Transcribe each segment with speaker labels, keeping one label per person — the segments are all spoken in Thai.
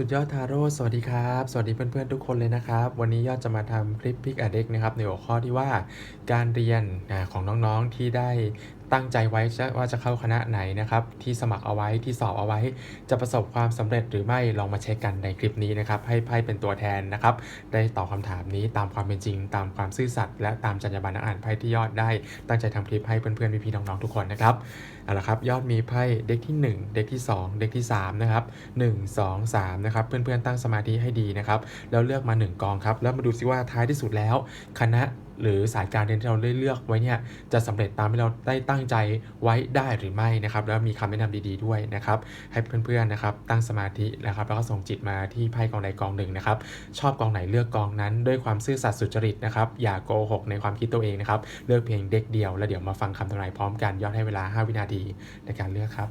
Speaker 1: สุดยอดทาโร่สวัสดีครับ สวัสดีเพื่อนๆทุกคนเลยนะครับ วันนี้ยอดจะมาทำคลิปพิกอเด็กนะครับในหัวข้อที่ว่าการเรียนของน้องๆที่ได้ ตั้งใจไว้ว่าจะเข้าคณะไหนนะครับ ที่สมัครเอาไว้ที่สอบเอาไว้ จะประสบความสำเร็จหรือไม่ลองมาเช็คกันในคลิปนี้นะครับ ให้ไพ่เป็นตัวแทนนะครับ ได้ตอบคำถามนี้ตามความเป็นจริง ตามความซื่อสัตย์และตามจรรยาบรรณนักอ่านไพ่ที่ยอดได้ตั้งใจทำคลิปให้เพื่อนๆพี่ๆน้องๆทุกคนนะครับเอาละครับยอดมีไพ่เด็กที่ 1 เด็กที่ 2 เด็กที่3นะครับ1 2 3นะครับเพื่อนๆตั้งสมาธิให้ดีนะครับแล้วเลือกมา 1 กองครับแล้วมาดูซิว่าท้ายที่สุดแล้ว คณะ หรือสายการเรียนที่เราได้เลือกไว้เนี่ยจะสำเร็จตามที่เราได้ตั้งใจไว้ได้หรือไม่นะครับ แล้วมีคำแนะนำดีๆด้วยนะครับ ให้เพื่อนๆนะครับ ตั้งสมาธินะครับ แล้วก็ส่งจิตมาที่ไพ่กองใดกองหนึ่งนะครับ ชอบกองไหนเลือกกองนั้น ด้วยความซื่อสัตย์สุจริตนะครับ อย่าโกหกในความคิดตัวเองนะครับ เลือกเพียงเด็กเดียว แล้วเดี๋ยวมาฟังคำทำนายพร้อมกันยอดให้เวลา 5 วินาทีในการเลือกครับ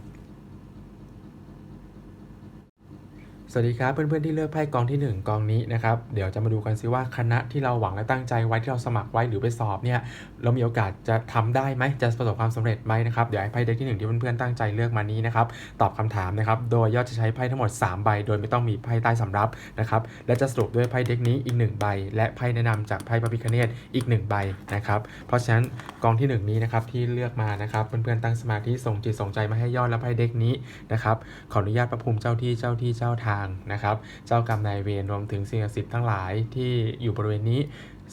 Speaker 1: สวัสดีครับเพื่อนๆที่เลือกไพ่กองที่ 1 กองนี้นะครับเดี๋ยวจะมาดูกันซิว่าคณะที่เราหวังและตั้งใจไว้ที่เราสมัครไว้หรือไปสอบเนี่ยเรามีโอกาสจะทำได้ไหมจะประสบความสำเร็จไหมนะครับเดี๋ยวให้ไพ่เด็กที่ 1 ที่เพื่อนๆตั้งใจเลือกมานี้นะครับตอบคำถามนะครับโดยยอดจะใช้ไพ่ทั้งหมด 3 ใบ โดยไม่ต้องมีไพ่ใต้สำรับนะครับและจะสรุปด้วยไพ่เด็กนี้อีก 1 ใบ และไพ่แนะนำจากไพ่พระพิคเนตอีก 1 ใบนะครับเพราะฉะนั้นกองที่ 1 นี้นะครับที่เลือกมานะครับเพื่อนๆตั้งสมาธิส่งจิตส่งใจมาให้ยอดและไพ่เด็กนี้นะครับขออนุญาตพระภูมิเจ้าที่เจ้าที่เจ้าทางนะครับเจ้ากรรมนายเวรรวมถึงสิ่งศักดิ์สิทธิ์ทั้งหลายที่อยู่บริเวณนี้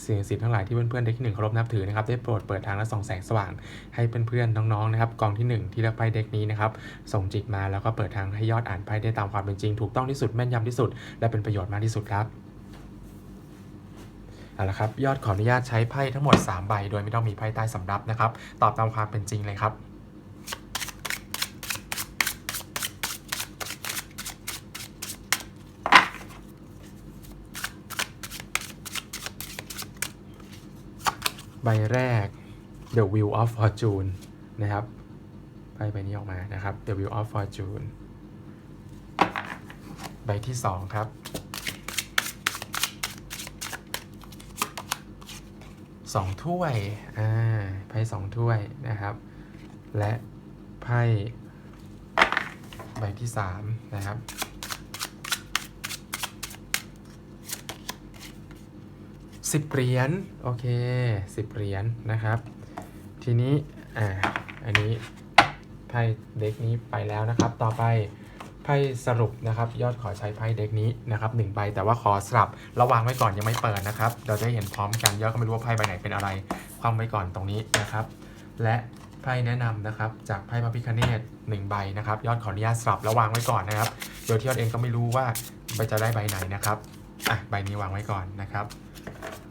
Speaker 1: สิ่งศักดิ์สิทธิ์ทั้งหลายที่เพื่อนๆได้ที่หนึ่งเคารพนับถือนะครับได้โปรดเปิดทางและส่องแสงสว่างให้เพื่อนๆน้องๆนะครับกองที่หนึ่งที่เลือกไพ่เด็กนี้นะครับส่งจิตมาแล้วก็เปิดทางให้ยอดอ่านไพ่ได้ตามความเป็นจริง ถูกต้องที่สุดแม่นยำที่สุด และเป็นประโยชน์มากที่สุดครับเอาละครับยอดขออนุญาตใช้ไพ่ทั้งหมด 3 ใบ โดยไม่ต้องมีไพ่ใต้สำรับนะครับ ตอบตามความเป็นจริงเลยครับ ใบแรก The Wheel of Fortune นะครับไพ่ใบนี้ออกมานะครับ The Wheel of Fortune ใบที่ 2 ครับสองถ้วย อ่า ไพ่สองถ้วยนะครับ และไพ่ใบที่ 3 นะครับ สิบเหรียญโอเคสิบเหรียญนะครับ ทีนี้อ่าอันนี้ไพ่เด็กนี้ไปแล้วนะครับ ต่อไปไพ่สรุปนะครับ ยอดขอใช้ไพ่เด็กนี้นะครับหนึ่งใบแต่ว่าขอสลับระวางไว้ก่อนยังไม่เปิดนะครับ เราจะได้เห็นพร้อมกันยอดก็ไม่รู้ว่าไพ่ใบไหนเป็นอะไร คว่ำไว้ก่อนตรงนี้นะครับ และไพ่แนะนำนะครับ จากไพ่พระพิคเนตหนึ่งใบนะครับ ยอดขออนุญาตสลับแล้ววางไว้ก่อนนะครับ โดยที่ยอดเองก็ไม่รู้ว่าใบจะได้ใบไหนนะครับอะใบนี้วางไว้ก่อนนะครับ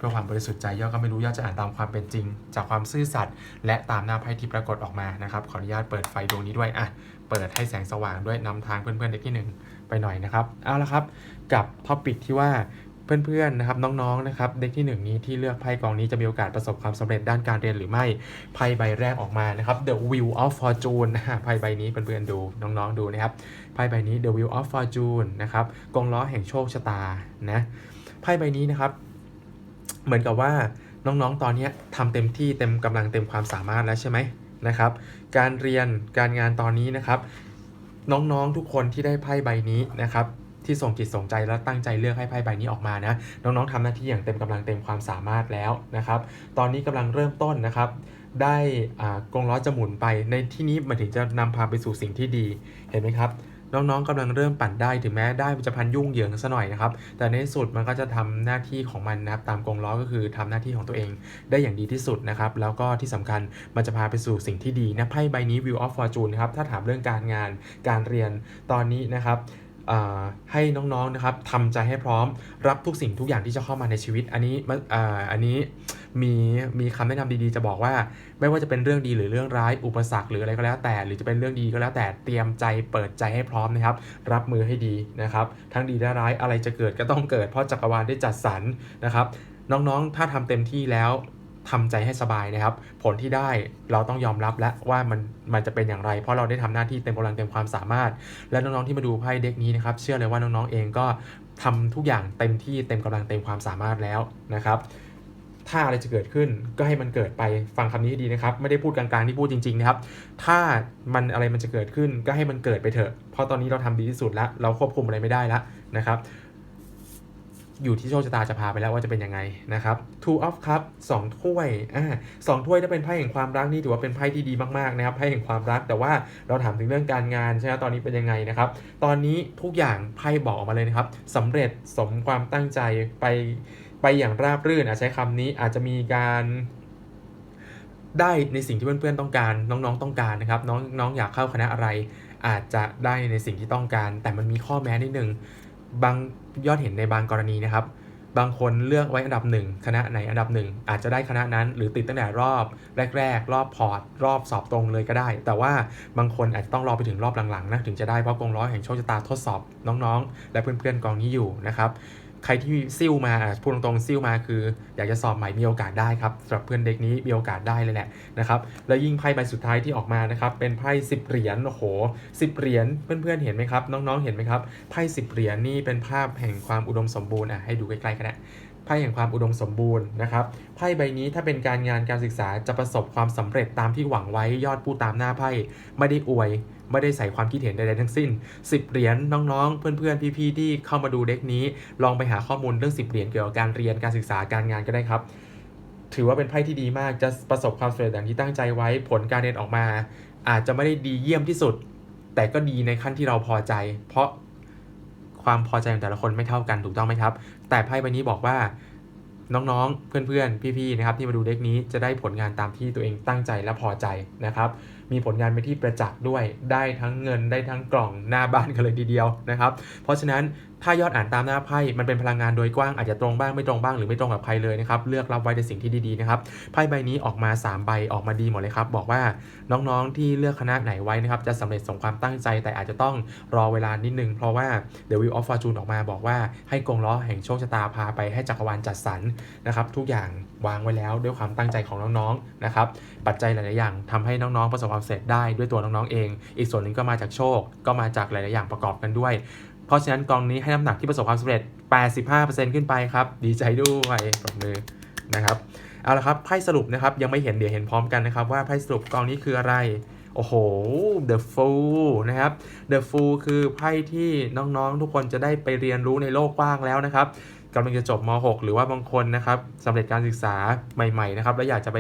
Speaker 1: พื่อความบริสุทธิ์ใจยอดก็ไม่รู้ยอดจะอ่านตามความเป็นจริง จากความซื่อสัตย์และตามหน้าไพ่ที่ปรากฏออกมานะครับขออนุญาตเปิดไฟดวงนี้ด้วยอะเปิดให้แสงสว่างด้วยนำทางเพื่อนๆเด็กที่หนึ่งไปหน่อยนะครับเอาละครับกับท็อปิกที่ว่าเพื่อนๆนะครับน้องๆนะครับเด็กที่หนึ่งนี้ที่เลือกไพ่กองนี้จะมีโอกาสประสบความสำเร็จด้านการเรียนหรือไม่ไพ่ใบแรกออกมานะครับ The Wheel of Fortune นะฮะไพ่ใบนี้เพื่อนๆดูน้องๆดูนะครับไพ่ใบนี้ The Wheel of Fortune นะครับกองล้อแห่งโชคชะตานะไพ่ใบนี้นะครับ เหมือนกับว่าน้องๆ ตอนนี้ทำเต็มที่เต็มกำลังเต็มความสามารถแล้วใช่ไหมนะครับ การเรียนการงานตอนนี้นะครับ น้องๆ ทุกคนที่ได้ไพ่ใบนี้นะครับที่ส่งจิตส่งใจและตั้งใจเลือกให้ไพ่ใบนี้ออกมานะน้องๆทำหน้าที่อย่างเต็มกำลังเต็มความสามารถแล้วนะครับ ตอนนี้กำลังเริ่มต้นนะครับ ได้อ่ากงล้อจะหมุนไปในที่นี้มันถึงจะนำพาไปสู่สิ่งที่ดีเห็นไหมครับ น้องๆกำลังเริ่มปั่นได้ถึงแม้ได้มันจะพันยุ่งเหยิงซะหน่อยนะครับ แต่ในสุดมันก็จะทำหน้าที่ของมันนะครับตามกงล้อก็คือทำหน้าที่ของตัวเองได้อย่างดีที่สุดนะครับ แล้วก็ที่สำคัญมันจะพาไปสู่สิ่งที่ดีนะไพ่ใบนี้ View of Fortune นะครับถ้าถามเรื่องการงานการเรียนตอนนี้นะครับให้น้องๆนะครับทำใจให้พร้อมรับทุกสิ่งทุกอย่างที่จะเข้ามาในชีวิต อันนี้ออันนี้ มีมีคำแนะนำดีๆ จะบอกว่า ไม่ว่าจะเป็นเรื่องดีหรือเรื่องร้ายอุปสรรคหรืออะไรก็แล้วแต่ หรือจะเป็นเรื่องดีก็แล้วแต่เตรียมใจเปิดใจให้พร้อมนะครับ รับมือให้ดีนะครับ ทั้งดีและร้ายอะไรจะเกิดก็ต้องเกิดเพราะจักรวาลได้จัดสรรนะครับ น้องๆ ถ้าทำเต็มที่แล้วทำใจให้สบายนะครับ ผลที่ได้เราต้องยอมรับและว่ามันมันจะเป็นอย่างไร เพราะเราได้ทำหน้าที่เต็มกำลังเต็มความสามารถ และน้องๆที่มาดูไพ่เด็กนี้นะครับ เชื่อเลยว่าน้องๆเองก็ทำทุกอย่างเต็มที่เต็มกำลังเต็มความสามารถแล้วนะครับ ถ้าอะไรจะเกิดขึ้นก็ให้มันเกิดไปฟังคำนี้ให้ดีนะครับ ไม่ได้พูดกลางๆที่พูดจริงๆนะครับ ถ้ามันอะไรมันจะเกิดขึ้นก็ให้มันเกิดไปเถอะ เพราะตอนนี้เราทำดีที่สุดแล้ว เราควบคุมอะไรไม่ได้แล้วนะครับ อยู่ที่โชคชะตาจะพาไปแล้วว่าจะเป็นยังไงนะครับ two of cup สองถ้วยอ่าสองถ้วยถ้าเป็นไพ่แห่งความรักนี่ถือว่าเป็นไพ่ที่ดีมากๆนะครับไพ่แห่งความรักแต่ว่าเราถามถึงเรื่องการงานใช่ไหมตอนนี้เป็นยังไงนะครับ ตอนนี้ทุกอย่างไพ่บอกออกมาเลยนะครับสำเร็จสมความตั้งใจไป ไปอย่างราบรื่นอาจใช้คำนี้อาจจะมีการได้ในสิ่งที่เพื่อนๆต้องการ น้องๆต้องการนะครับ น้องน้องอยากเข้าคณะอะไร อาจจะได้ในสิ่งที่ต้องการ แต่มันมีข้อแม้นิดนึงบางยอดเห็นในบางกรณีนะครับ บางคนเลือกไว้อันดับหนึ่งคณะไหนอันดับหนึ่งอาจจะได้คณะนั้น หรือติดตั้งแต่รอบแรก ๆ รอบพอร์ต รอบสอบตรงเลยก็ได้ แต่ว่าบางคนอาจจะต้องรอไปถึงรอบหลังๆนะถึงจะได้เพราะกองร้อยแห่งโชคชะตาทดสอบน้องๆ และเพื่อนๆกองนี้อยู่นะครับ ใครที่ซิ่วมาพูดตรงๆซิ่วมาคือ อยากจะสอบใหม่มีโอกาสได้ครับสำหรับเพื่อนเด็กนี้มีโอกาสได้เลยแหละนะครับแล้วยิ่งไพ่ใบสุดท้ายที่ออกมานะครับเป็นไพ่สิบเหรียญโอ้โหสิบเหรียญเพื่อนๆเห็นไหมครับน้องๆเห็นไหมครับไพ่สิบเหรียญนี่เป็นภาพแห่งความอุดมสมบูรณ์อะให้ดูใกล้ๆกันนะไพ่แห่งความอุดมสมบูรณ์นะครับไพ่ใบนี้ถ้าเป็นการงานการศึกษาจะประสบความสำเร็จตามที่หวังไว้ยอดผู้ตามหน้าไพ่ไม่ได้อวย ไม่ได้ใส่ความคิดเห็นใดๆทั้งสิ้น 10 เหรียญน้องๆ เพื่อนๆ พี่ๆ ที่เข้ามาดูเด็กนี้ ลองไปหาข้อมูลเรื่อง 10 เหรียญเกี่ยวกับการเรียนการศึกษาการงานก็ได้ครับ ถือว่าเป็นไพ่ที่ดีมากจะประสบความสำเร็จอย่างที่ตั้งใจไว้ผลการเรียนออกมา อาจจะไม่ได้ดีเยี่ยมที่สุด แต่ก็ดีในขั้นที่เราพอใจ เพราะความพอใจของแต่ละคนไม่เท่ากันถูกต้องไหมครับ แต่ไพ่ใบนี้บอกว่าน้องๆ เพื่อนๆ พี่ๆ นะครับที่มาดูเด็กนี้จะได้ผลงานตามที่ตัวเองตั้งใจและพอใจนะครับ มีผลงานเป็นที่ประจักษ์ด้วย ได้ทั้งเงินได้ทั้งกล่องหน้าบ้านกันเลยทีเดียวนะครับ เพราะฉะนั้นถ้ายอดอ่านตามหน้าไพ่ มันเป็นพลังงานโดยกว้างอาจจะตรงบ้างไม่ตรงบ้างหรือไม่ตรงกับใครเลยนะครับ เลือกรับไว้ในสิ่งที่ดีๆนะครับ ไพ่ใบนี้ออกมา 3 ใบออกมาดีหมดเลยครับ บอกว่าน้องๆที่เลือกคณะไหนไว้นะครับจะสำเร็จสมความตั้งใจ แต่อาจจะต้องรอเวลานิดนึง เพราะว่า The Wheel of Fortune ออกมาบอกว่าให้กงล้อแห่งโชคชะตาพาไปให้จักรวาลจัดสรรนะครับทุกอย่าง วางไว้แล้วด้วยความตั้งใจของน้องๆนะครับปัจจัยหลายๆอย่างทำให้น้องๆประสบความสำเร็จได้ด้วยตัวน้องๆเอง อีกส่วนหนึ่งก็มาจากโชค ก็มาจากหลายๆอย่างประกอบกันด้วย เพราะฉะนั้นกองนี้ให้น้ำหนักที่ประสบความสำเร็จ 85%ขึ้นไปครับ ดีใจด้วยปรบมือนะครับเอาละครับไพ่สรุปนะครับยังไม่เห็นเดี๋ยวเห็นพร้อมกันนะครับว่าไพ่สรุปกองนี้คืออะไรโอ้โห The Fool นะครับ The Fool คือไพ่ที่น้องๆ ทุกคนจะได้ไปเรียนรู้ในโลกกว้างแล้วนะครับ กำลังจะจบม .6 หรือว่าบางคนนะครับสำเร็จการศึกษาใหม่ๆนะครับแล้วอยากจะไป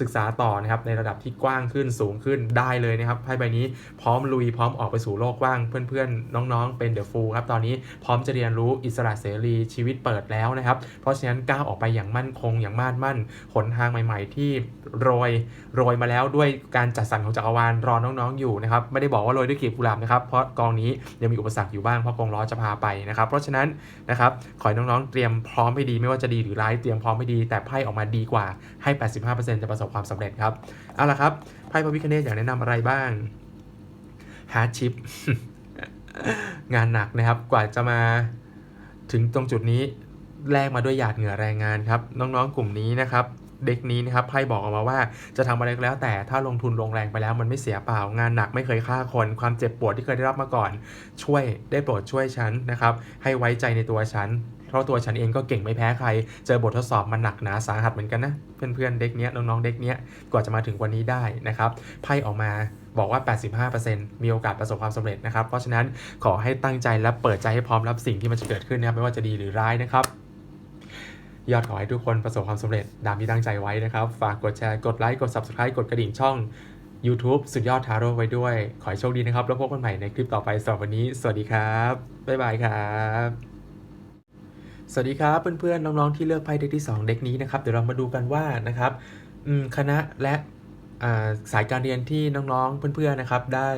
Speaker 1: ศึกษาต่อนะครับในระดับที่กว้างขึ้นสูงขึ้นได้เลยนะครับไพ่ใบนี้พร้อมลุยพร้อมออกไปสู่โลกกว้างเพื่อนๆ น้องๆ เป็น The Fool ครับตอนนี้พร้อมจะเรียนรู้อิสระเสรีชีวิตเปิดแล้วนะครับ เพราะฉะนั้นก้าวออกไปอย่างมั่นคงอย่างมาดมั่นหนทางใหม่ ๆ ที่โรยโรยมาแล้วด้วยการจัดสรรของจักรวาลรอน้องๆอยู่นะครับไม่ได้บอกว่าโรยด้วยกลีบกุหลาบนะครับเพราะกองนี้ยังมีอุปสรรคอยู่บ้างเพราะกองล้อจะพาไปนะครับ เพราะฉะนั้นนะครับขอให้น้องๆเตรียมพร้อมให้ดีไม่ว่าจะดีหรือร้ายเตรียมพร้อมให้ดี แต่ไพ่ออกมาดีกว่าให้ 85%จะประสบความสำเร็จครับเอาละครับไพ่พระพิคเนตอยากแนะนำอะไรบ้างฮาร์ดชิปงานหนักนะครับกว่าจะมาถึงตรงจุดนี้แลกมาด้วยหยาดเหงื่อแรงงานครับ น้องๆกลุ่มนี้นะครับ เด็กนี้นะครับไพ่บอกออกมาว่าจะทำอะไรก็แล้ว แต่ถ้าลงทุนลงแรงไปแล้วมันไม่เสียเปล่า งานหนักไม่เคยฆ่าคน ความเจ็บปวดที่เคยได้รับมาก่อน ช่วยได้โปรดช่วยฉันนะครับ ให้ไว้ใจในตัวฉันเพราะตัวฉันเองก็เก่งไม่แพ้ใคร เจอบททดสอบมันหนักหนาสาหัสเหมือนกันนะ เพื่อนๆเด็กเนี้ยน้องๆเด็กเนี้ยกว่าจะมาถึงวันนี้ได้นะครับ ไพ่ออกมาบอกว่า 85%มีโอกาสประสบความสำเร็จนะครับ เพราะฉะนั้นขอให้ตั้งใจและเปิดใจให้พร้อมรับสิ่งที่มันจะเกิดขึ้นนะครับไม่ว่าจะดีหรือร้ายนะครับ ยอดขอให้ทุกคนประสบความสำเร็จตามที่ตั้งใจไว้นะครับ ฝากกดแชร์ กดไลค์ กด Subscribe กดกระดิ่งช่อง YouTube สุดยอดทาโร่ไว้ด้วย ขอให้โชคดีนะครับ แล้วพบกันใหม่ในคลิปต่อไปสำหรับวันนี้ สวัสดีครับ บ๊ายบายครับสวัสดีครับเพื่อนๆน้องๆที่เลือกไพ่เด็กที่ 2 เด็กนี้นะครับเดี๋ยวเรามาดูกันว่านะครับคณะและ สายการเรียนที่น้องๆ เพื่อนๆ นะครับ ได้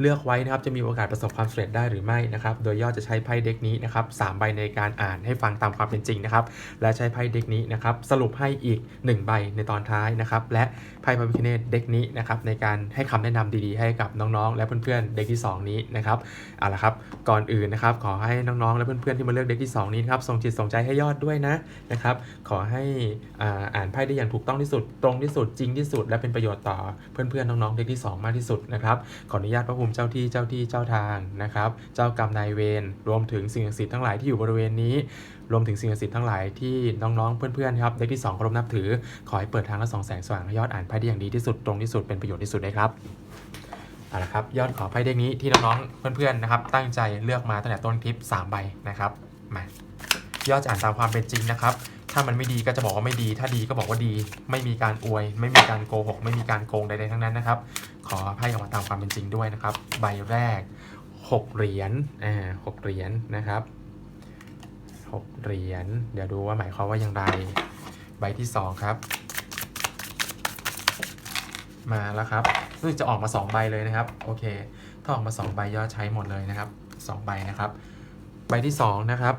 Speaker 1: เลือกไว้นะครับ จะมีโอกาสประสบความสำเร็จได้หรือไม่นะครับ โดยย่อจะใช้ไพ่เด็กนี้นะครับสามใบในการอ่านให้ฟังตามความเป็นจริงนะครับ และใช้ไพ่เด็กนี้นะครับ สรุปให้อีก 1 ใบในตอนท้ายนะครับ และไพ่พระพิคเนตเด็กนี้นะครับ ในการให้คำแนะนำดีๆ ให้กับน้องๆ และเพื่อนๆ เด็กที่ 2 นี้นะครับ เอาละครับ ก่อนอื่นนะครับ ขอให้น้องๆ และเพื่อนๆ ที่มาเลือกเด็กที่ 2 นี้นะครับ ส่งจิตส่งใจให้ยอดด้วยนะนะครับ ขอให้อ่านไพ่ได้อย่างถูกต้องที่สุด ตรงที่สุด จริงที่สุด และเป็นประโยชน์ต่อเพื่อนๆน้องๆเด็กที่ 2 มากที่สุดนะครับขออนุญาตพระภูมิเจ้าที่เจ้าที่เจ้าทางนะครับเจ้ากรรมนายเวรรวมถึงสิ่งศักดิ์สิทธิ์ทั้งหลายที่อยู่บริเวณนี้ รวมถึงสิ่งศักดิ์สิทธิ์ทั้งหลายที่น้องๆเพื่อนๆครับเด็กที่2เคารพนับถือ ขอให้เปิดทางและส่องแสงสว่างให้ยอดอ่านไพ่ได้อย่างดีที่สุดตรงที่สุดเป็นประโยชน์ที่สุดนะครับเอาละครับยอดขอไพ่เด็กนี้ที่น้องๆเพื่อนๆนะครับตั้งใจเลือกมาตั้งแต่ต้นคลิป 3 ใบนะครับมายอดจะอ่านตามความเป็นจริงนะครับ ถ้ามันไม่ดีก็จะบอกว่าไม่ดี ถ้าดีก็บอกว่าดี ไม่มีการอวย ไม่มีการโกหก ไม่มีการโกงใดๆทั้งนั้นนะครับ ขอไพ่ออกมาตามความเป็นจริงด้วยนะครับ ใบแรก 6 เหรียญ อ่าหกเหรียญนะครับหกเหรียญ เดี๋ยวดูว่าหมายความว่าอย่างไร ใบที่ 2 ครับ มาแล้วครับรู้สึกจะออกมา 2 ใบเลยนะครับ โอเค ถ้าออกมา 2 ใบยอดใช้หมดเลยนะครับ 2 ใบนะครับ ใบที่ 2 นะครับ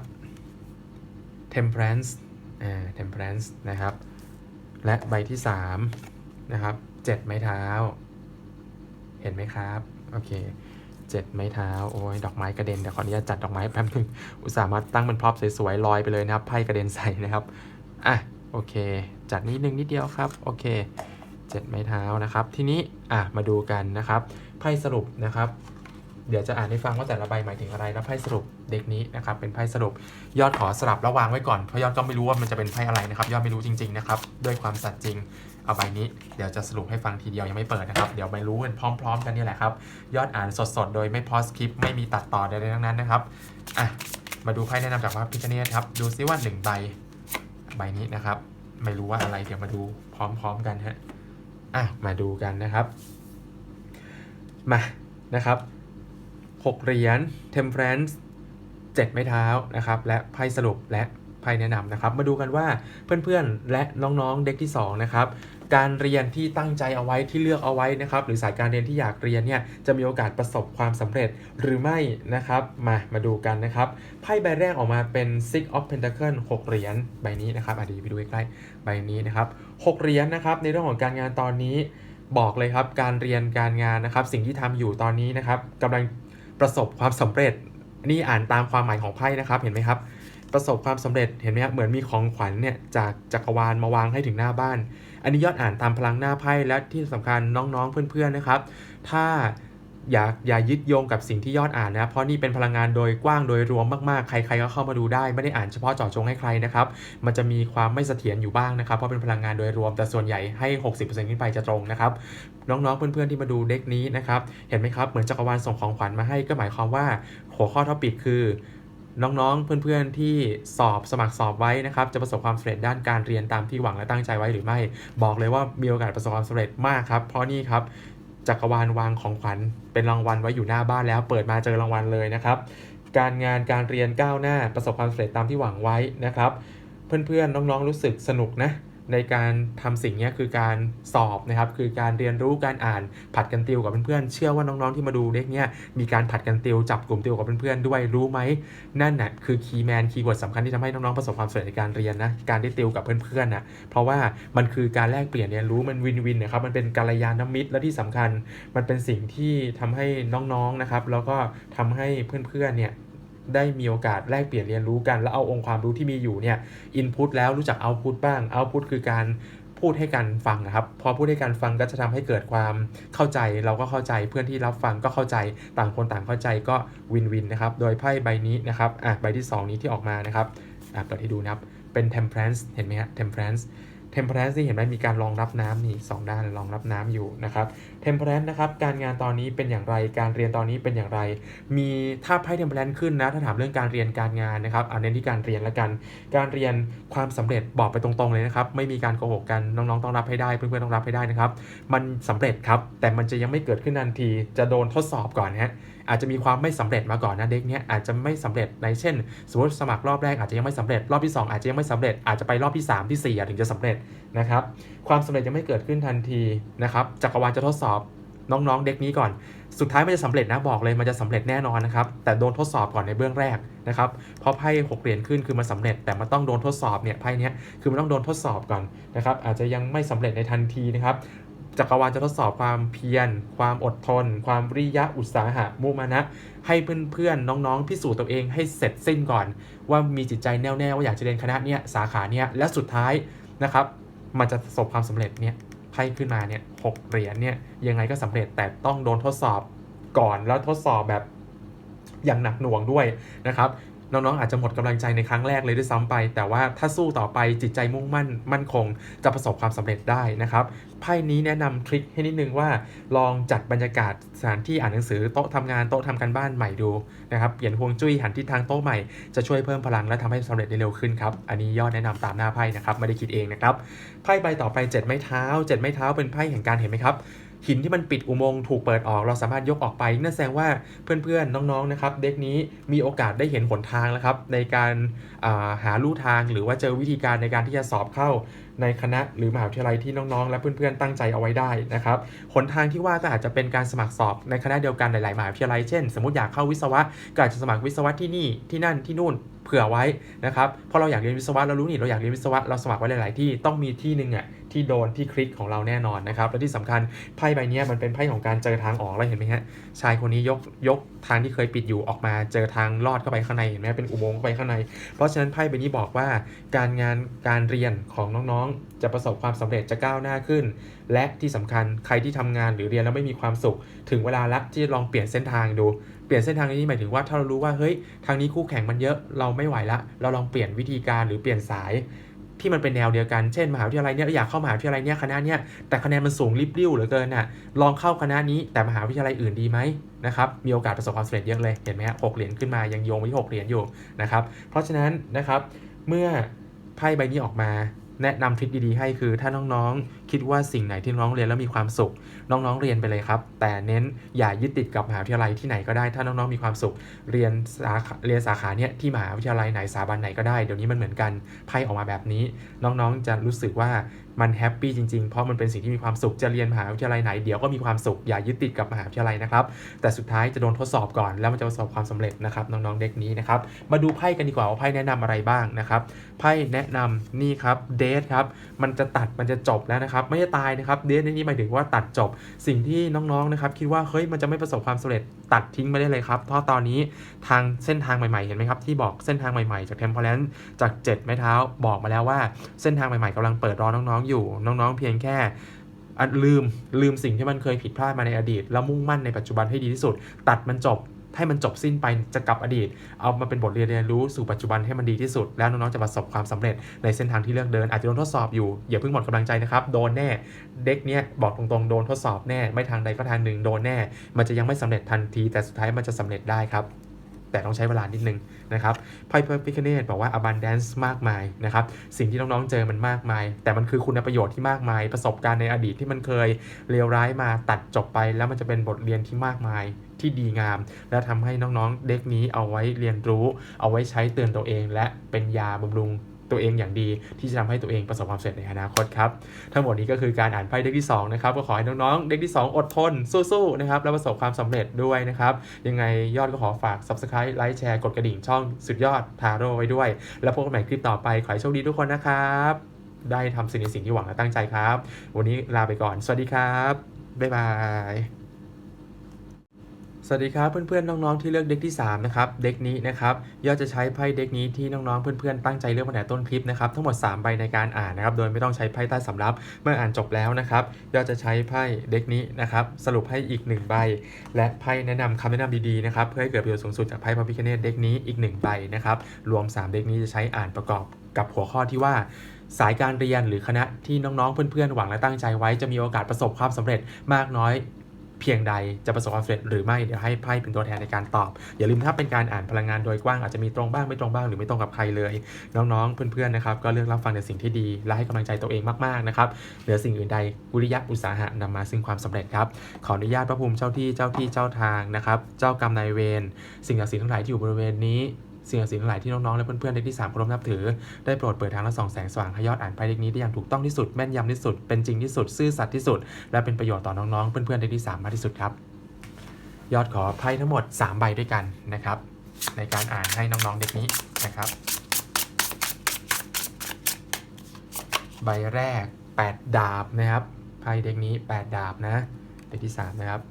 Speaker 1: temperance อ่า temperance นะครับ และใบที่3นะครับ7ไม้เท้า เห็นไหมครับ โอเค7ไม้เท้า โอ้ย ดอกไม้กระเด็น เดี๋ยวขออนุญาตจัดดอกไม้แป๊บนึง อุตส่าห์มาตั้งเป็นพร็อพสวยๆ ลอยไปเลยนะครับ ไพ่กระเด็นใส่นะครับ อะ โอเค จัดนิดนึงนิดเดียวครับ โอเค7ไม้เท้านะครับ ทีนี้ อะ มาดูกันนะครับ ไพ่สรุปนะครับ เดี๋ยวจะอ่านให้ฟังว่าแต่ละใบหมายถึงอะไรแล้วไพ่สรุปเด็กนี้นะครับเป็นไพ่สรุปยอดขอสลับแล้ววางไว้ก่อนเพราะยอดก็ไม่รู้ว่ามันจะเป็นไพ่อะไรนะครับ ยอดไม่รู้จริงๆนะครับด้วยความสัตย์จริงเอาใบนี้เดี๋ยวจะสรุปให้ฟังทีเดียวยังไม่เปิดนะครับ เดี๋ยวไปรู้กันพร้อม ๆ กันนี่แหละครับยอดอ่านสดๆ โดยไม่พอสคริปไม่มีตัดต่อใดๆทั้งนั้นนะครับอะมาดูไพ่แนะนำจากพระพิฆเนศครับดูซิว่าหนึ่งใบใบนี้นะครับ ไม่รู้ว่าอะไรเดี๋ยวมาดูพร้อม ๆ กันฮะอะมาดูกันนะครับมานะครับ 6 เหรียญ temperance 7 ไม้เท้านะครับ และไพ่สรุปและไพ่แนะนำนะครับ มาดูกันว่าเพื่อนๆ และน้องๆ เด็กที่2นะครับการเรียนที่ตั้งใจเอาไว้ที่เลือกเอาไว้นะครับ หรือสายการเรียนที่อยากเรียนเนี่ยจะมีโอกาสประสบความสำเร็จหรือไม่นะครับ มามาดูกันนะครับไพ่ใบแรกออกมาเป็น six of pentacle 6เหรียญใบนี้นะครับอดีไปดูใกล้ๆใบนี้นะครับ6เหรียญนะครับ ในเรื่องของการงานตอนนี้บอกเลยครับการเรียนการงานนะครับ สิ่งที่ทำอยู่ตอนนี้นะครับกำลัง ประสบความสำเร็จนี่อ่านตามความหมายของไพ่นะครับเห็นไหมครับ ประสบความสำเร็จเห็นไหมครับเหมือนมีของขวัญเนี่ยจากจักรวาลมาวางให้ถึงหน้าบ้าน อันนี้ยอดอ่านตามพลังหน้าไพ่และที่สำคัญน้องๆเพื่อนๆนะครับ ถ้า อย่าอย่ายึดโยงกับสิ่งที่ยอดอ่านนะเพราะนี่เป็นพลังงานโดยกว้างโดยรวมมากๆ ใครๆก็เข้ามาดูได้ไม่ได้อ่านเฉพาะเจาะจงให้ใครนะครับ มันจะมีความไม่เสถียรอยู่บ้างนะครับ เพราะเป็นพลังงานโดยรวมแต่ส่วนใหญ่ให้ 60%ขึ้นไปจะตรงนะครับ น้องๆ เพื่อนๆที่มาดูเด็กนี้นะครับ เห็นไหมครับ เหมือนจักรวาลส่งของขวัญมาให้ก็หมายความว่าหัวข้อท็อปิกคือน้องๆ เพื่อนๆ ที่สอบสมัครสอบไว้นะครับ จะประสบความสำเร็จด้านการเรียนตามที่หวังและตั้งใจไว้หรือไม่ บอกเลยว่ามีโอกาสประสบความสำเร็จมากครับ เพราะนี่ครับ จักรวาลวางของขวัญเป็นรางวัลไว้อยู่หน้าบ้านแล้ว เปิดมาเจอรางวัลเลยนะครับ การงานการเรียนก้าวหน้าประสบความสำเร็จตามที่หวังไว้นะครับ เพื่อนๆน้องๆรู้สึกสนุกนะ ในการทำสิ่งนี้คือการสอบนะครับ คือการเรียนรู้การอ่านผัดกันติวกับเพื่อนๆเชื่อว่าน้องๆที่มาดูเด็กเนี้ยมีการผัดกันติวจับกลุ่มติวกับเพื่อนๆด้วยรู้ไหมนั่นน่ะคือคีย์แมนคีย์เวิร์ดสำคัญที่ทำให้น้องๆประสบความสำเร็จในการเรียนนะการได้ติวกับเพื่อนๆน่ะเพราะว่ามันคือการแลกเปลี่ยนเรียนรู้มันวินวินนะครับมันเป็นการยานมิตรและที่สำคัญ มันเป็นสิ่งที่ทำให้น้องๆนะครับแล้วก็ทำให้เพื่อนๆเนี่ย ได้มีโอกาสแลกเปลี่ยนเรียนรู้กัน แล้วเอาองค์ความรู้ที่มีอยู่เนี่ยอินพุตแล้วรู้จักเอาพุตบ้างเอาพุตคือการพูดให้กันฟังนะครับ พอพูดให้กันฟังก็จะทำให้เกิดความเข้าใจเราก็เข้าใจเพื่อนที่รับฟังก็เข้าใจต่างคนต่างเข้าใจก็วินวินนะครับ โดยไพ่ใบนี้นะครับอะใบที่ 2 นี้ที่ออกมานะครับอะเปิดให้ดูนะครับเป็น temperance เห็นไหมฮะ temperance temperance นี่เห็นไหมมีการรองรับน้ำนี่สองด้านรองรับน้ำอยู่นะครับ temperance นะครับการงานตอนนี้เป็นอย่างไรการเรียนตอนนี้เป็นอย่างไร มีถ้าไพ่ temperance ขึ้นนะถ้าถามเรื่องการเรียนการงานนะครับเอาเน้นที่การเรียนละกัน การเรียนความสำเร็จบอกไปตรงๆเลยนะครับไม่มีการโกหกกันน้องๆต้องรับให้ได้เพื่อนๆต้องรับให้ได้นะครับมันสำเร็จครับแต่มันจะยังไม่เกิดขึ้นทันทีจะโดนทดสอบก่อนฮะ อาจจะมีความไม่สำเร็จมาก่อนนะเด็กเนี้ยอาจจะไม่สำเร็จในเช่น สมมติสมัครรอบแรกอาจจะยังไม่สำเร็จรอบที่ 2 อาจจะยังไม่สำเร็จอาจจะไปรอบที่ 3 ที่4อ่ถึงจะสำเร็จนะครับความสำเร็จยังไม่เกิดขึ้นทันทีนะครับจักรวาลจะทดสอบน้องๆ เด็กนี้ก่อน สุดท้ายมันจะสำเร็จนะบอกเลยมันจะสำเร็จแน่นอนนะครับ แต่โดนทดสอบก่อนในเบื้องแรกนะครับ เพราะไพ่หกเหรียญขึ้นคือมันสำเร็จ แต่มันต้องโดนทดสอบเนี่ยไพ่เนี้ยคือมันต้องโดนทดสอบก่อนนะครับ อาจจะยังไม่สำเร็จในทันทีนะครับ จักรวาลจะทดสอบความเพียร ความอดทน ความวิริยะอุตสาหะมุมานะ ให้เพื่อนๆ น้องๆ พิสูจน์ตัวเองให้เสร็จสิ้นก่อน ว่ามีจิตใจแน่วแน่ว่าอยากจะเรียนคณะเนี้ยสาขาเนี้ยและสุดท้ายนะครับ มันจะประสบความสำเร็จเนี่ยไพ่ขึ้นมาเนี่ยหกเหรียญเนี่ยยังไงก็สำเร็จแต่ต้องโดนทดสอบก่อนแล้วทดสอบแบบอย่างหนักหน่วงด้วยนะครับ น้องๆอาจจะหมดกำลังใจในครั้งแรกเลยด้วยซ้ำไป แต่ว่าถ้าสู้ต่อไปจิตใจมุ่งมั่นมั่นคง จะประสบความสำเร็จได้นะครับไพ่นี้แนะนำทริคให้นิดนึงว่า ลองจัดบรรยากาศสถานที่อ่านหนังสือโต๊ะทำงานโต๊ะทำการบ้านใหม่ดูนะครับเปลี่ยนฮวงจุ้ยหันทิศทางโต๊ะใหม่จะช่วยเพิ่มพลังและทำให้สำเร็จได้เร็วขึ้นครับอันนี้ยอดแนะนำตามหน้าไพ่นะครับไม่ได้คิดเองนะครับไพ่ใบต่อไปเจ็ดไม้เท้าเจ็ดไม้เท้าเป็นไพ่แห่งการเห็นไหมครับ หินที่มันปิดอุโมงค์ถูกเปิดออกเราสามารถยกออกไปนั่นแสดงว่าเพื่อนๆน้องๆนะครับเด็กนี้มีโอกาสได้เห็นหนทางแล้วครับในการาหาลู่ทางหรือว่าเจอวิธีการในการที่จะสอบเข้าในคณะหรือมหาวิทยาลัยที่น้องๆ และเพื่อนๆตั้งใจเอาไว้ได้นะครับหนทางที่ว่าก็อาจจะเป็นการสมัครสอบในคณะเดียวกันหลายๆมหาวิทยาลัยเช่น สมมติอยากเข้าวิศวะก็อาจจะสมัครวิศวะที่นี่ที่นั่นที่นู่นเผื่อไว้นะครับเพราะเราอยากเรียนวิศวะเรารู้นี่เราอยากเรียนวิศวะเราสมัครไว้หลาย ๆ ที่ต้องมีที่หนึ่งอะที่โดนที่คลิกของเราแน่นอนนะครับและที่สำคัญไพ่ใบนี้มันเป็นไพ่ของการเจอทางออกแล้วเห็นไหมฮะชายคนนี้ยกยกทางที่เคยปิดอยู่ออกมาเจอทางลอดเข้าไปข้างในเห็นไหมเป็นอุโมงค์เข้าไปข้างใน เพราะฉะนั้นไพ่ใบนี้บอกว่า การงานการเรียนของน้องๆ จะประสบความสำเร็จจะก้าวหน้าขึ้น และที่สำคัญใครที่ทำงานหรือเรียนแล้วไม่มีความสุข ถึงเวลาละที่ลองเปลี่ยนเส้นทางดู ลี่ยนเส้นทางนี้หมายถึงว่าถ้าเรารู้ว่าเฮ้ยทางนี้คู่แข่งมันเยอะเราไม่ไหวละ เราลองเปลี่ยนวิธีการหรือเปลี่ยนสายที่มันเป็นแนวเดียวกัน เช่นมหาวิทยาลัยเนี่ยอยากเข้ามหาวิทยาลัยเนี่ยคณะเนี่ยแต่คะแนนมันสูงริบลิ่วเหลือเกินน่ะ ลองเข้าคณะนี้แต่มหาวิทยาลัยอื่นดีไหมนะครับ มีโอกาสประสบความสำเร็จเยอะเลย เห็นไหมฮะหกเหรียญขึ้นมายังโยงไปที่หกเหรียญอยู่นะครับ เพราะฉะนั้นนะครับ เมื่อไพ่ใบนี้ออกมา แนะนำทริคดีๆให้คือถ้าน้องๆ คิดว่าสิ่งไหนที่น้องเรียนแล้วมีความสุข น้องๆเรียนไปเลยครับ แต่เน้นอย่ายึดติดกับมหาวิทยาลัยที่ไหนก็ได้ ถ้าน้องๆมีความสุข เรียนสาขาเรียนสาขาเนี้ยที่มหาวิทยาลัยไหนสถาบันไหนก็ได้ เดี๋ยวนี้มันเหมือนกันไพ่ออกมาแบบนี้ น้องๆจะรู้สึกว่ามันแฮปปี้จริงๆ เพราะมันเป็นสิ่งที่มีความสุข จะเรียนมหาวิทยาลัยไหนเดี๋ยวก็มีความสุข อย่ายึดติดกับมหาวิทยาลัยนะครับ แต่สุดท้ายจะโดนทดสอบก่อน แล้วมันจะประสบความสำเร็จนะครับน้องๆเด็กนี้นะครับ มาดูไพ่กันดีกว่าว่าไพ่แนะนำอะไรบ้างนะครับ ไพ่แนะนำนี่ครับเดทครับ มันจะตัดมันจะจบแล้วนะครับไม่ได้ตายนะครับเดทในนี้หมายถึงว่าตัดจบสิ่งที่น้องๆนะครับคิดว่าเฮ้ยมันจะไม่ประสบความสำเร็จตัดทิ้งไปได้เลยครับ เพราะตอนนี้ทางเส้นทางใหม่ๆ เห็นไหมครับ ที่บอกเส้นทางใหม่ๆ จากเทมเพลนจาก 7 ไม้เท้าบอกมาแล้วว่าเส้นทางใหม่ๆกำลังเปิดรอน้องๆ อยู่ น้องๆ เพียงแค่ลืมลืมสิ่งที่มันเคยผิดพลาดมาในอดีต แล้วมุ่งมั่นในปัจจุบันให้ดีที่สุด ตัดมันจบ ให้มันจบสิ้นไปจะกลับอดีต เอามาเป็นบทเรียนเรียนรู้สู่ปัจจุบันให้มันดีที่สุด แล้วน้องๆจะประสบความสำเร็จในเส้นทางที่เลือกเดิน อาจจะโดนทดสอบอยู่ อย่าเพิ่งหมดกำลังใจนะครับโดนแน่เด็กเนี้ยบอกตรงๆโดนทดสอบแน่ ไม่ทางใดก็ทางหนึ่งโดนแน่ มันจะยังไม่สำเร็จทันที แต่สุดท้ายมันจะสำเร็จได้ครับแต่ต้องใช้เวลานิดนึงนะครับไพ่พระพิคเนตบอกว่า abundance มากมายนะครับ สิ่งที่น้องๆเจอมันมากมาย แต่มันคือคุณประโยชน์ที่มากมาย ประสบการณ์ในอดีตที่มันเคยเลวร้ายมาตัดจบไป แล้วมันจะเป็นบทเรียนที่มากมาย ที่ดีงาม และทำให้น้องๆเด็กนี้เอาไว้เรียนรู้ เอาไว้ใช้เตือนตัวเอง และเป็นยาบำรุงตัวเองอย่างดีที่จะทำให้ตัวเองประสบความสำเร็จในอนาคตครับ ทั้งหมดนี้ก็คือการอ่านไพ่เด็กที่2นะครับก็ขอให้น้องๆ เด็กที่ 2 อดทน สู้ๆนะครับแล้วประสบความสำเร็จด้วยนะครับยังไงยอดก็ขอฝาก Subscribe ไลค์แชร์กดกระดิ่งช่องสุดยอดทาโร่ไว้ด้วย แล้วพบกันใหม่คลิปต่อไป ขอให้โชคดีทุกคนนะครับ ได้ทำสิ่งในสิ่งที่หวังและตั้งใจครับ วันนี้ลาไปก่อน สวัสดีครับบ๊ายบาย วัสดีครับเพื่อนๆน้องๆที่เลือกเด็กที่3นะครับเด็กนี้นะครับยอดจะใช้ไพ่เด็กนี้ที่น้องๆเพื่อนๆตั้งใจเลือกมาแต่ต้นคลิปนะครับทั้งหมด3ใบในการอ่านนะครับโดยไม่ต้องใช้ไพ่ใต้สำรับเมื่ออ่านจบแล้วนะครับยอดจะใช้ไพ่เด็กนี้นะครับสรุปให้อีก 1 ใบ และไพ่แนะนำคำแนะนำดีๆนะครับเพื่อให้เกิดประโยชน์สูงสุดจากไพ่พระพิคเนตเด็กนี้อีก 1 ใบนะครับรวม 3 เด็กนี้จะใช้อ่านประกอบกับหัวข้อที่ว่าสายการเรียนหรือคณะที่น้องๆเพื่อนๆหวังและตั้งใจไว้จะมีโอกาสประสบความสำเร็จมากน้อย เพียงใดจะประสบความสำเร็จหรือไม่เดี๋ยวให้ไพ่เป็นตัวแทนในการตอบ อย่าลืมถ้าเป็นการอ่านพลังงานโดยกว้างอาจจะมีตรงบ้างไม่ตรงบ้างหรือไม่ตรงกับใครเลย น้องๆ เพื่อนๆนะครับก็เลือกรับฟังแต่สิ่งที่ดี และให้กำลังใจตัวเองมากๆนะครับเหนือสิ่งอื่นใดกุริยะอุตสาหะนำมาซึ่งความสำเร็จครับขออนุญาตพระภูมิเจ้าที่เจ้าที่เจ้าทางนะครับเจ้ากรรมนายเวรสิ่งศักดิ์สิทธิ์ทั้งหลายที่อยู่บริเวณนี้ สิ่งศักดิ์สิทธิ์หลายที่น้องๆ และเพื่อนๆในที่สามเคารพนับถือ ได้โปรดเปิดทางและส่องแสงสว่างให้ยอดอ่านไพ่เล็กนี้ได้อย่างถูกต้องที่สุดแม่นยำที่สุดเป็นจริงที่สุดซื่อสัตย์ที่สุด และเป็นประโยชน์ต่อน้องๆเพื่อนๆในที่สามมากที่สุดครับ ยอดขอไพ่ทั้งหมด 3 ใบด้วยกันนะครับ ในการอ่านให้น้องๆเด็กนี้นะครับ ใบแรก 8 ดาบนะครับไพ่เด็กนี้ 8 ดาบนะเด็กที่ 3 นะครับ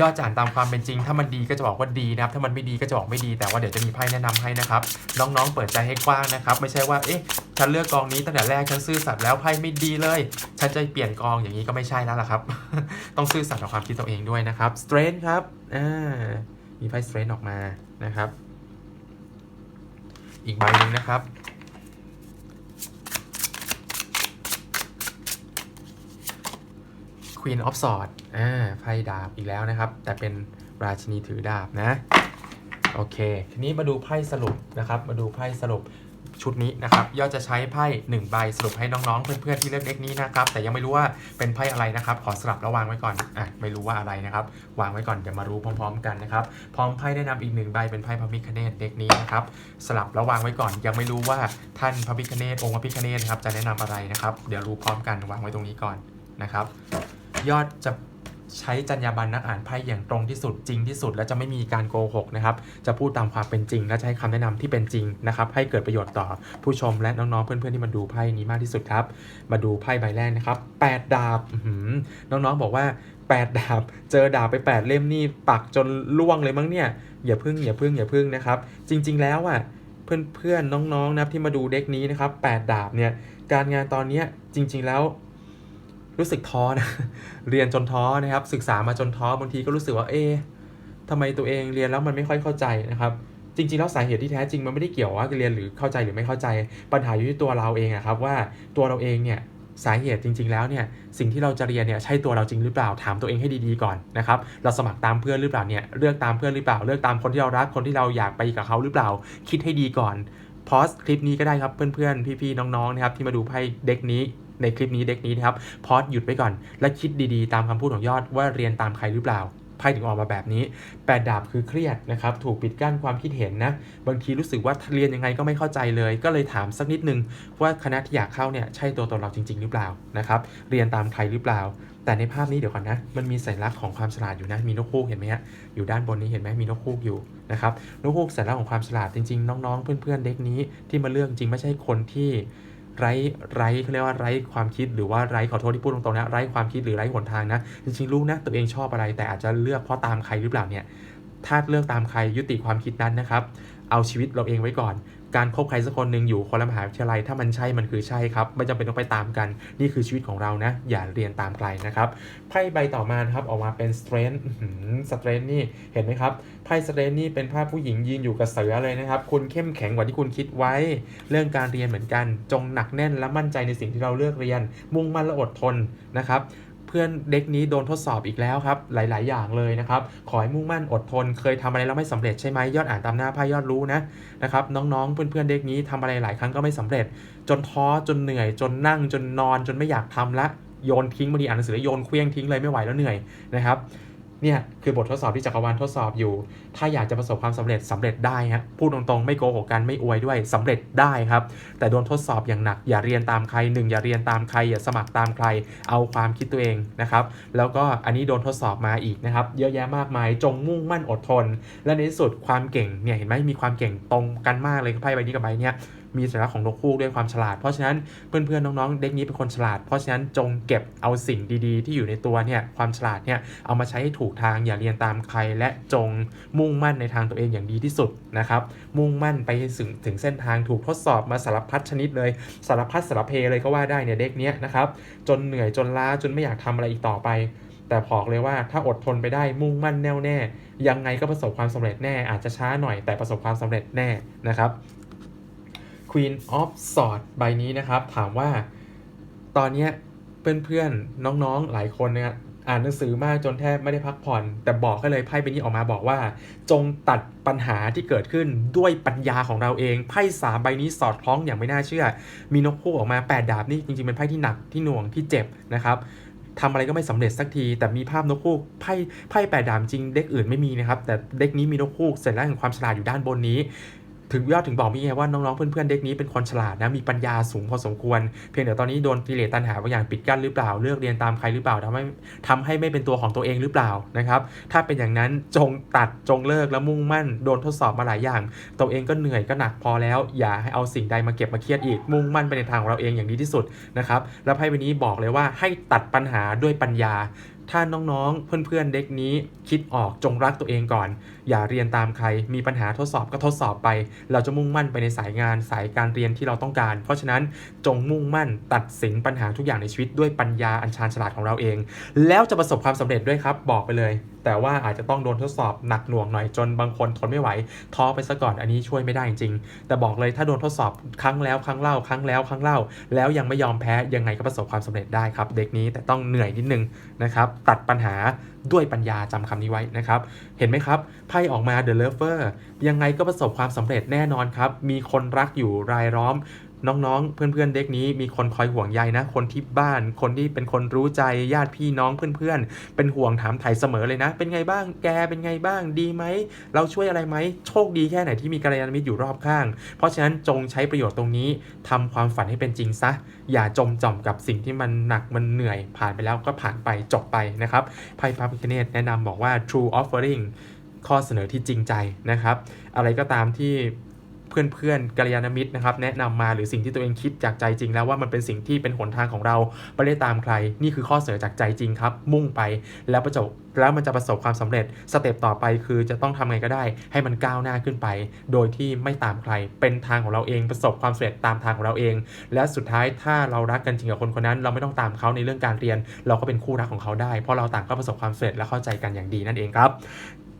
Speaker 1: ยอดจานตามความเป็นจริง ถ้ามันดีก็จะบอกว่าดีนะครับ ถ้ามันไม่ดีก็จะบอกไม่ดี แต่ว่าเดี๋ยวจะมีไพ่แนะนำให้นะครับ น้องๆ เปิดใจให้กว้างนะครับ ไม่ใช่ว่า เอ๊ะ ฉันเลือกกองนี้ตั้งแต่แรก ฉันซื่อสัตย์แล้วไพ่ไม่ดีเลย ฉันจะเปลี่ยนกองอย่างนี้ก็ไม่ใช่แล้วล่ะครับ ต้องซื่อสัตย์กับความคิดตัวเองด้วยนะครับ strength ครับ อ่า มีไพ่ strength ออกมานะครับ อีกใบหนึ่งนะครับ Queen of Swords อ่าไพ่ดาบอีกแล้วนะครับ แต่เป็นราชินีถือดาบนะ โอเค ทีนี้มาดูไพ่สรุปนะครับ มาดูไพ่สรุปชุดนี้นะครับยอดจะใช้ไพ่1ใบสรุปให้น้องๆ เพื่อนๆที่เลือกเด็กนี้นะครับ แต่ยังไม่รู้ว่าเป็นไพ่อะไรนะครับ ขอสลับแล้วางไว้ก่อนอะไม่รู้ว่าอะไรนะครับ วางไว้ก่อนเดี๋ยวมารู้พร้อม ๆ กันนะครับ พร้อมไพ่แนะนำอีกหนึ่งใบเป็นไพ่พระพิคเนตเด็กนี้นะครับ สลับแล้วางไว้ก่อน ยังไม่รู้ว่าท่านพระพิคเนตองค์พระพิคเนตนะครับจะแนะนำอะไรนะครับ เดี๋ยวรู้พร้อมกันวางไว้ตรงนี้ก่อนนะครับ ยอดจะใช้จรรยาบรรณนักอ่านไพ่อย่างตรงที่สุดจริงที่สุด และจะไม่มีการโกหกนะครับ จะพูดตามความเป็นจริง และจะให้คำแนะนำที่เป็นจริงนะครับ ให้เกิดประโยชน์ต่อผู้ชมและน้องๆเพื่อนๆที่มาดูไพ่นี้มากที่สุดครับ มาดูไพ่ใบแรกนะครับ8ดาบน้องๆบอกว่า8ดาบ เจอดาบไป8เล่มนี่ปักจนล่วงเลยมั้งเนี่ยอย่าพึ่งอย่าพึ่งอย่าพึ่งนะครับ จริง ๆ แล้วอะเพื่อนๆน้องๆนะครับที่มาดูเด็กนี้นะครับ8ดาบเนี่ยการงานตอนนี้จริง ๆแล้ว รู้สึกท้อนะ เรียนจนท้อนะครับ ศึกษามาจนท้อบางทีก็รู้สึกว่าเอ๊ะทำไมตัวเองเรียนแล้วมันไม่ค่อยเข้าใจนะครับ จริงๆแล้วสาเหตุที่แท้จริงมันไม่ได้เกี่ยวว่าเรียนหรือเข้าใจหรือไม่เข้าใจ ปัญหาอยู่ที่ตัวเราเองอะครับว่าตัวเราเองเนี่ยสาเหตุจริง ๆ แล้วเนี่ยสิ่งที่เราจะเรียนเนี่ยใช่ตัวเราจริงหรือเปล่าถามตัวเองให้ดีๆก่อนนะครับเราสมัครตามเพื่อนหรือเปล่าเนี่ยเลือกตามเพื่อนหรือเปล่า เลือกตามคนที่เรารักคนที่เราอยากไปกับเขาหรือเปล่า คิดให้ดีก่อนพอสคลิปนี้ก็ได้ครับเพื่อนๆพี่ๆน้องๆนะครับที่มาดูไพ่เด็กนี้ ในคลิปนี้เด็กนี้นะครับพอดหยุดไว้ก่อน และคิดดีๆ ตามคำพูดของยอดว่าเรียนตามใครหรือเปล่าไพ่ถึงออกมาแบบนี้แปดดาบคือเครียดนะครับ ถูกปิดกั้นความคิดเห็นนะ บางทีรู้สึกว่าเรียนยังไงก็ไม่เข้าใจเลย ก็เลยถามสักนิดนึงว่าคณะที่อยากเข้าเนี่ยใช่ตัวตนเราจริง ๆ หรือเปล่านะครับ เรียนตามใครหรือเปล่า แต่ในภาพนี้เดี๋ยวก่อนนะ มันมีสัญลักษณ์ของความฉลาดอยู่นะ มีนกฮูกเห็นไหมฮะ อยู่ด้านบนนี้เห็นไหมมีนกฮูกอยู่นะครับ นกฮูกสัญลักษณ์ของความฉลาดจริง ๆ น้องๆ เพื่อนๆ เด็กนี้ที่มาเลือกจริงไม่ใช่คนที่ ไร้ไร้เขาเรียกว่าไร้ความคิดหรือว่าไร้ขอโทษที่พูดตรงๆนะไร้ความคิดหรือไร้หนทางนะจริงๆรู้นะตัวเองชอบอะไร แต่อาจจะเลือกเพราะตามใครหรือเปล่าเนี่ยถ้าเลือกตามใครยุติความคิดนั้นนะครับ เอาชีวิตเราเองไว้ก่อน การคบใครสักคนหนึ่งอยู่คนละมหาวิทยาลัย ถ้ามันใช่มันคือใช่ครับ ไม่จำเป็นต้องไปตามกัน นี่คือชีวิตของเรานะ อย่าเรียนตามใครนะครับไพ่ใบต่อมาครับออกมาเป็น strength สเตรนนี่เห็นไหมครับไพ่ strength นี่เป็นภาพผู้หญิงยืนอยู่กับเสือเลยนะครับ คุณเข้มแข็งกว่าที่คุณคิดไว้ เรื่องการเรียนเหมือนกัน จงหนักแน่นและมั่นใจในสิ่งที่เราเลือกเรียน มุ่งมั่นและอดทนนะครับ เพื่อนเด็กนี้โดนทดสอบอีกแล้วครับหลาย ๆ อย่างเลยนะครับขอให้มุ่งมั่นอดทน เคยทำอะไรแล้วไม่สำเร็จใช่ไหมยอดอ่านตามหน้าไพ่ยอดรู้นะนะครับน้อง ๆ เพื่อน ๆ เด็กนี้ทำอะไรหลายครั้งก็ไม่สำเร็จ จนท้อจนเหนื่อย จนนั่งจนนอนจนไม่อยากทำละโยนทิ้งบางทีอ่านหนังสือแล้วโยนเคลี้ยงทิ้งเลยไม่ไหวแล้วเหนื่อยนะครับ เนี่ยคือบททดสอบที่จักรวาลทดสอบอยู่ ถ้าอยากจะประสบความสำเร็จสำเร็จได้ฮะพูดตรงๆไม่โกหกกันไม่อวยด้วยสำเร็จได้ครับ แต่โดนทดสอบอย่างหนัก อย่าเรียนตามใครหนึ่งอย่าเรียนตามใคร อย่าสมัครตามใคร เอาความคิดตัวเองนะครับ แล้วก็อันนี้โดนทดสอบมาอีกนะครับ เยอะแยะมากมายจงมุ่งมั่นอดทน และในที่สุดความเก่งเนี่ยเห็นไหมมีความเก่งตรงกันมากเลยไพ่ใบนี้กับใบเนี้ย มีสัญลักษณ์ของนกคู่ด้วยความฉลาด เพราะฉะนั้นเพื่อนๆน้องๆเด็กนี้เป็นคนฉลาด เพราะฉะนั้นจงเก็บเอาสิ่งดีๆ ที่อยู่ในตัวเนี่ยความฉลาดเนี่ยเอามาใช้ให้ถูกทางอย่าเรียนตามใคร และจงมุ่งมั่นในทางตัวเองอย่างดีที่สุดนะครับมุ่งมั่นไปถึงถึงเส้นทางถูกทดสอบมาสารพัดชนิดเลยสารพัดสารเพเลยก็ว่าได้เนี่ยเด็กเนี้ยนะครับจนเหนื่อยจนล้าจนไม่อยากทำอะไรอีกต่อไปแต่บอกเลยว่าถ้าอดทนไปได้มุ่งมั่นแน่วแน่ ยังไงก็ประสบความสำเร็จแน่อาจจะช้าหน่อยแต่ประสบความสำเร็จแน่นะครับ Queen of Swords ใบนี้นะครับ ถามว่าตอนนี้เพื่อนๆ น้องๆ หลายคนนี่ยอ่านหนังสือมากจนแทบไม่ได้พักผ่อน แต่บอกให้เลยไพ่ใบนี้ออกมาบอกว่า จงตัดปัญหาที่เกิดขึ้นด้วยปัญญาของเราเองไพ่สามใบนี้สอดคล้องอย่างไม่น่าเชื่อ มีนกคู่ออกมา 8 ดาบนี่จริงๆเป็นไพ่ที่หนักที่หน่วงที่เจ็บนะครับทำอะไรก็ไม่สำเร็จสักที แต่มีภาพนกคู่ไพ่ไพ่แปดดาบจริงเด็กอื่นไม่มีนะครับ แต่เด็กนี้มีนกคู่เสร็จแล้วแห่งความฉลาดอยู่ด้านบนนี้ ถึงยอดถึงบอกมีไงว่าน้องๆเพื่อนๆเด็กนี้เป็นคนฉลาดนะมีปัญญาสูงพอสมควร เพียงแต่ตอนนี้โดนกิเลสตัณหาบางอย่างปิดกั้นหรือเปล่าเลือกเรียนตามใครหรือเปล่าทำให้ทำให้ไม่เป็นตัวของตัวเองหรือเปล่านะครับถ้าเป็นอย่างนั้นจงตัดจงเลิกแล้วมุ่งมั่น โดนทดสอบมาหลายอย่าง ตัวเองก็เหนื่อยก็หนักพอแล้ว อย่าให้เอาสิ่งใดมาเก็บมาเครียดอีก มุ่งมั่นไปในทางของเราเองอย่างดีที่สุดนะครับแล้วไพ่ใบนี้บอกเลยว่าให้ตัดปัญหาด้วยปัญญา ถ้าน้องๆเพื่อนๆเด็กนี้คิดออกจงรักตัวเองก่อน อย่าเรียนตามใคร มีปัญหาทดสอบก็ทดสอบไป เราจะมุ่งมั่นไปในสายงานสายการเรียนที่เราต้องการ เพราะฉะนั้นจงมุ่งมั่นตัดสินปัญหาทุกอย่างในชีวิตด้วยปัญญาอันชาญฉลาดของเราเอง แล้วจะประสบความสำเร็จด้วยครับบอกไปเลย แต่ว่าอาจจะต้องโดนทดสอบหนักหน่วงหน่อยจนบางคนทนไม่ไหวท้อไปซะก่อนอันนี้ช่วยไม่ได้จริงๆแต่บอกเลยถ้าโดนทดสอบครั้งแล้วครั้งเล่าครั้งแล้วครั้งเล่า แล้วยังไม่ยอมแพ้ยังไงก็ประสบความสำเร็จได้ครับ เด็กนี้แต่ต้องเหนื่อยนิดนึงนะครับตัดปัญหา ด้วยปัญญาจำคำนี้ไว้นะครับ เห็นไหมครับ ไพ่ออกมา The Lover ยังไงก็ประสบความสำเร็จแน่นอนครับ มีคนรักอยู่รายล้อม น้องๆ เพื่อนๆ เด็กนี้มีคนคอยห่วงใยนะ คนที่บ้าน คนที่เป็นคนรู้ใจญาติพี่น้องเพื่อนๆ เป็นห่วงถามไถ่เสมอเลยนะ เป็นไงบ้างแกเป็นไงบ้างดีไหม เราช่วยอะไรไหม โชคดีแค่ไหนที่มีกัลยาณมิตรอยู่รอบข้าง เพราะฉะนั้นจงใช้ประโยชน์ตรงนี้ทำความฝันให้เป็นจริงซะ อย่าจมจ่อมกับสิ่งที่มันหนักมันเหนื่อย ผ่านไปแล้วก็ผ่านไปจบไปนะครับไพ่พระพิฆเนศแนะนำบอกว่า true offering ข้อเสนอที่จริงใจนะครับ อะไรก็ตามที่ เพื่อนๆกัลยาณมิตรนะครับแนะนำมาหรือสิ่งที่ตัวเองคิดจากใจจริง แล้วว่ามันเป็นสิ่งที่เป็นหนทางของเราไม่ได้ตามใคร นี่คือข้อเสนอจากใจจริงครับ มุ่งไปแล้วประจบแล้วมันจะประสบความสำเร็จสเต็ปต่อไปคือจะต้องทำไงก็ได้ ให้มันก้าวหน้าขึ้นไป โดยที่ไม่ตามใคร เป็นทางของเราเองประสบความสำเร็จตามทางของเราเอง และสุดท้ายถ้าเรารักกันจริงกับคนคนนั้น เราไม่ต้องตามเขาในเรื่องการเรียน เราก็เป็นคู่รักของเขาได้ เพราะเราต่างก็ประสบความสำเร็จและเข้าใจกันอย่างดีนั่นเองครับ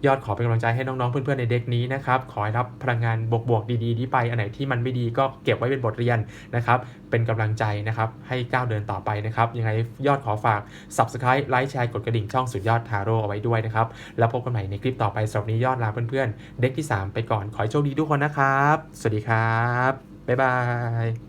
Speaker 1: ยอดขอเป็นกำลังใจให้น้องๆ เพื่อนๆ ในเด็กนี้นะครับ ขอให้รับพลังงานบวกๆ ดีๆนี้ไป อันไหนที่มันไม่ดีก็เก็บไว้เป็นบทเรียนนะครับ เป็นกำลังใจนะครับ ให้ก้าวเดินต่อไปนะครับ ยังไงยอดขอฝาก Subscribe ไลค์แชร์กดกระดิ่งช่องสุดยอดทาโร่เอาไว้ด้วยนะครับ แล้วพบกันใหม่ในคลิปต่อไปสำหรับนนี้ยอดลาเพื่อนๆ เด็กที่ 3 ไปก่อน ขอให้โชคดีทุกคนนะครับ สวัสดีครับ บ๊ายบาย